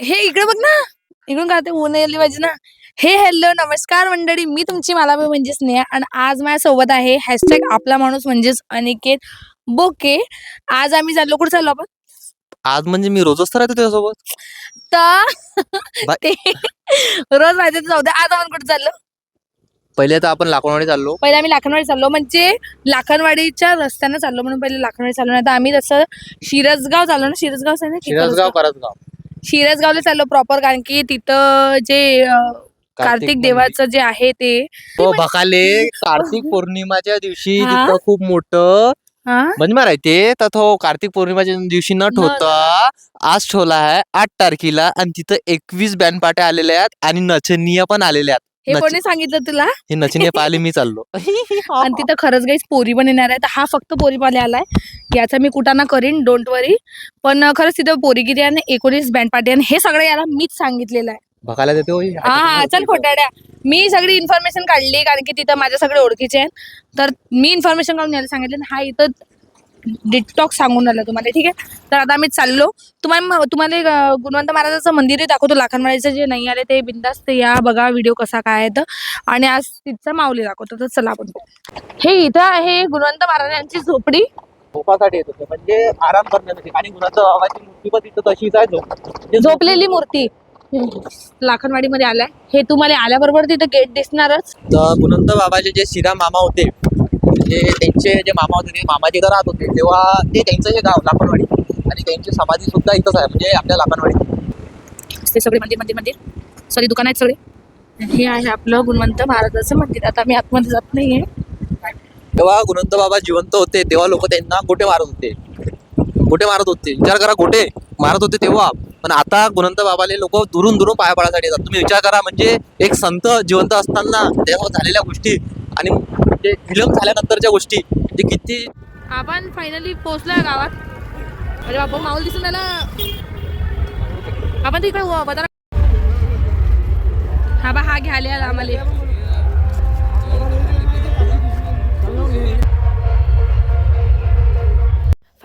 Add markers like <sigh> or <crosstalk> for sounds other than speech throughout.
हे इकडे बघ ना. इकडून का ते ऊन यायला पाहिजे ना. हे हॅलो नमस्कार मंडळी. मी तुमची मला म्हणजे स्नेहा आणि आज माझ्या सोबत आहे हॅशटॅग आपला माणूस म्हणजेच अनिकेत बोके. आज आम्ही चाललो. कुठे चाललो आपण? आज म्हणजे मी रोजच तर राहतो त्याच्यासोबत तर. ते रोज माहिती जाऊ दे. आज आपण कुठे चाललो? पहिले तर आपण लाकूडवाडी चाललो. पहिले आम्ही लाखनवाडी चाललो. म्हणजे लाखनवाडीच्या रस्त्यानं चाललो म्हणून पहिले लाखनवाडी चाललो. नाही तर आम्ही तसं शिरसगाव चाललो ना. शिरसगाव शिरसगाव करसगाव शिरसगावला चाललो प्रॉपर कारण की तिथं जे अं, कार्तिक. देवाचं जे आहे ते हो बकाले कार्तिक पौर्णिमाच्या दिवशी हा? तिथं खूप मोठं हा. म्हणजे माहिती तर तो कार्तिक पौर्णिमाच्या दिवशी न ठेवता आज ठेवला आहे आठ तारखेला आणि तिथं एकवीस बँड पाट्या आलेल्या आहेत आणि नचनीय पण आलेल्या आहेत. हे नच- कोणी सांगितलं तुला? हे नचनीय पाहिले मी चाललो. <laughs> आणि तिथं खरंच काही पोरी पण येणार आहे तर हा फक्त पोरी पाले आलाय. याचा मी कुटाणा करीन डोंट वरी पण खरंच तिथं पोरीगिरी आणि एकोणीस बँड पार्टी आणि हे सगळं याला मीच सांगितलेलं आहे. बघायला देते होय. हा हा चल खोटाड्या. मी सगळी इन्फॉर्मेशन काढली कारण की तिथं माझ्या सगळे ओळखीचे आहेत. तर मी इन्फॉर्मेशन काढून यायला सांगितलं हा इथं डिटॉक सांगून आला तुम्हाला ठीक आहे? तर आता आम्ही चाललो. तुम्हाला तुम्हाला गुणवंत महाराजाचं मंदिरही दाखवतो. लाखनवाडीचं जे नाही आले ते बिंदास ते या बघा व्हिडिओ कसा काय आहे तर. आणि आज तिथचा माऊली दाखवतो तर चला आपण. हे इथं आहे गुणवंत महाराजांची झोपडी. झोपासाठी येत होते म्हणजे आराम करण्यासाठी. आणि गुणाचं बाबाची मूर्ती पण तिथं तशीच आहे झोप म्हणजे झोपलेली मूर्ती. लाखनवाडीमध्ये आलाय. हे तुम्हाला आल्याबरोबर तिथं गेट दिसणारच. गुणवंत बाबाचे जे श्रीराम मामा होते म्हणजे त्यांचे जे मामा होते ते मामा जिथं राहत होते. तेव्हा ते त्यांचं जे गाव लाखनवाडी. आणि त्यांची समाधी सुद्धा इथंच आहे म्हणजे आपल्या लाखनवाडी. ते सगळे मंदिर मंदिर मंदिर? सॉरी दुकान आहेत सगळे? हे आहे आपलं गुणवंत महाराजाचं मंदिर. आता मी आतमध्ये जात नाहीये. तेव्हा गुणवंत बाबा जिवंत होते तेव्हा लोक त्यांना गोटे मारत होते. गोटे मारत होते. विचार करा गोटे मारत होते तेव्हा. पण आता गुणवंत बाबाले लोक दुरून दुरून पाया पडायसाठी येतात. तुम्ही विचार करा म्हणजे एक संत जिवंत असताना त्याच्यासोबत झालेल्या गोष्टी आणि ते विलंब झाल्यानंतरच्या गोष्टी म्हणजे किती आपण फायनली पोहोचलो गावात. अरे बाबा माऊल दिसून आला आपण तिकडे व- हा बा हा घ्यायला आम्हाला.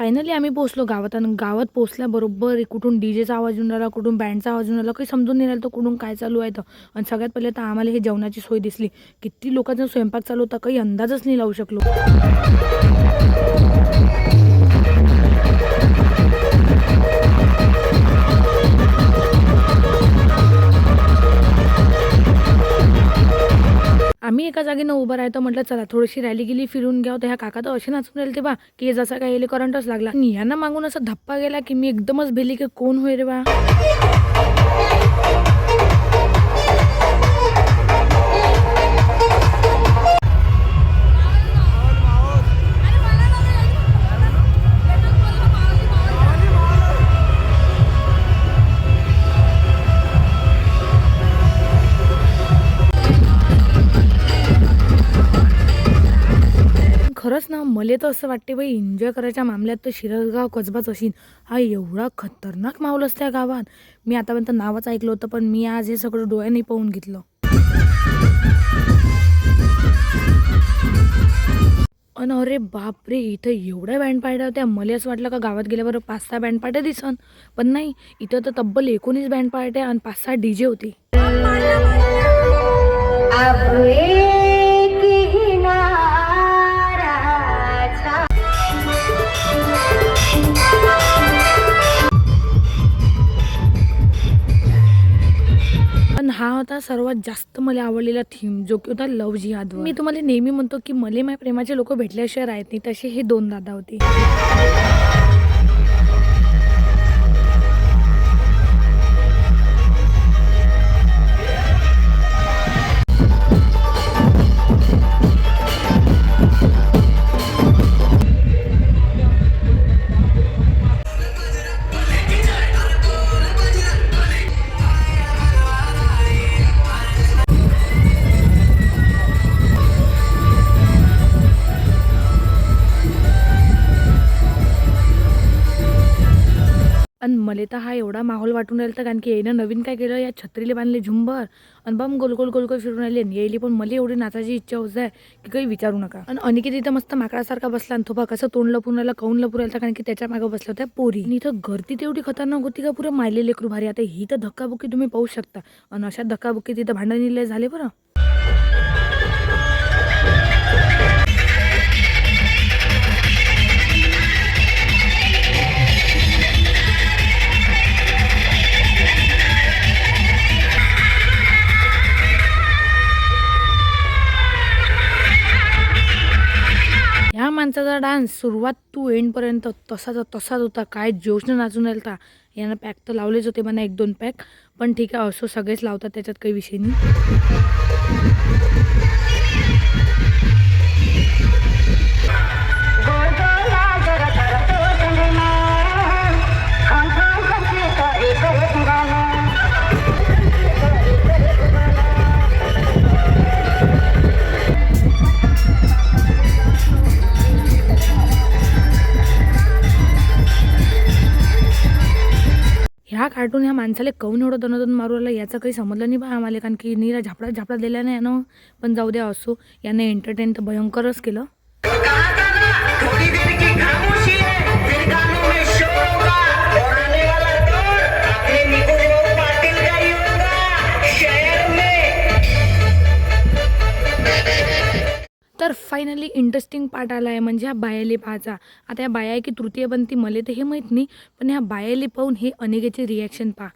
फायनली आम्ही पोचलो गावात आणि गावात पोचल्याबरोबर कुठून डी जेचा आवाज येऊन राहिला कुठून बँडचा आवाज येऊन राहिला काही समजून नाही राहिलं तर कुठून काय चालू आहे तर आणि सगळ्यात पहिले तर आम्हाला हे जेवणाची सोय दिसली. किती लोकांचा स्वयंपाक चालू होता काही अंदाजच नाही लावू शकलो. आम्ही एका जागेनं उभं राहतो म्हटलं चला थोडीशी रॅली गेली फिरून घ्याव तर ह्या काका तर असे नाचून राहिले ते बा की जसा काय याला करंटच लागला. आणि यांना मागून असा धप्पा गेला की मी एकदमच भेली की कोण होईल रे बा? खरंच ना मला तर असं वाटते बाई एन्जॉय करायच्या मामल्यात तर शिरसगाव कसबाच असेल हा एवढा खतरनाक माहोल असतो या गावात. मी आतापर्यंत नावच ऐकलं होतं पण मी आज हे सगळं डोळ्याने पाहून घेतलं. अन अरे बापरे इथं एवढ्या बँड पार्ट्या होत्या. मला असं वाटलं का गावात गेल्याबरोबर पाच सहा बँड पार्ट्या दिसन. पण नाही इथं तर तब्बल एकोणीस बँड पार्ट्या आणि पाच सहा डीजे होते. आता होता सर्वात जास्त मला आवडलेला थीम जो की होता लव जिहाद मी तुम्हाला नेहमी म्हणतो की मला माझ्या प्रेमाचे लोक भेटल्याशिवाय राहत नाही तसे हे दोन दादा होते. मला तर हा एवढा माहोल वाटून राहिला कारण की यानं नवीन काय केलं? या छत्रीला बांधले झुंबर. आणि बम गोल गोल गोल गोल फिरून राहिले. आणि येईली पण मला एवढी नाचायची इच्छा होत आहे की काही विचारू नका. आणि अनिकेत इथं मस्त माकडासारखा बसला आणि तो बा कसं तोंड लपून राहिला काऊन लपून राहिला कारण की त्याच्या मागं बसल्या होत्या पोरी. आणि इथं गर्दी तेवढी खतरनाक होती का पुरं? मायले लेकरू भारी. आता ही तर धक्काबुक्की तुम्ही पाहू शकता. आणि अशा धक्काबुक्की तिथं भांडण झाले बरं? ह्या डान्स सुरुवात टू एंडपर्यंत तसाचा तसाच होता. काय जोशनं नाचून राहिला यानं पॅक तर लावलेच होते म्हणा एक दोन पॅक पण ठीक आहे असो सगळेच लावतात त्याच्यात काही विषय नाही. ह्या कार्टून ह्या माणसाला काऊन एवढं दनोदन मारू आला याचं काही समजलं नाही बा आम्हाला कारण की नीरा झापडा झापडा दिल्या नाही यानं. पण जाऊ द्या असो यानं एंटरटेन तर भयंकरच केलं. फायनली इंटरेस्टिंग पार्ट आला आहे म्हणजे ह्या बायाले पाहायचा आता ह्या बाया आहे की ती मले तर हे माहीत नाही पण ह्या बायाले पाहून हे अनेकेचे रिॲक्शन पहा.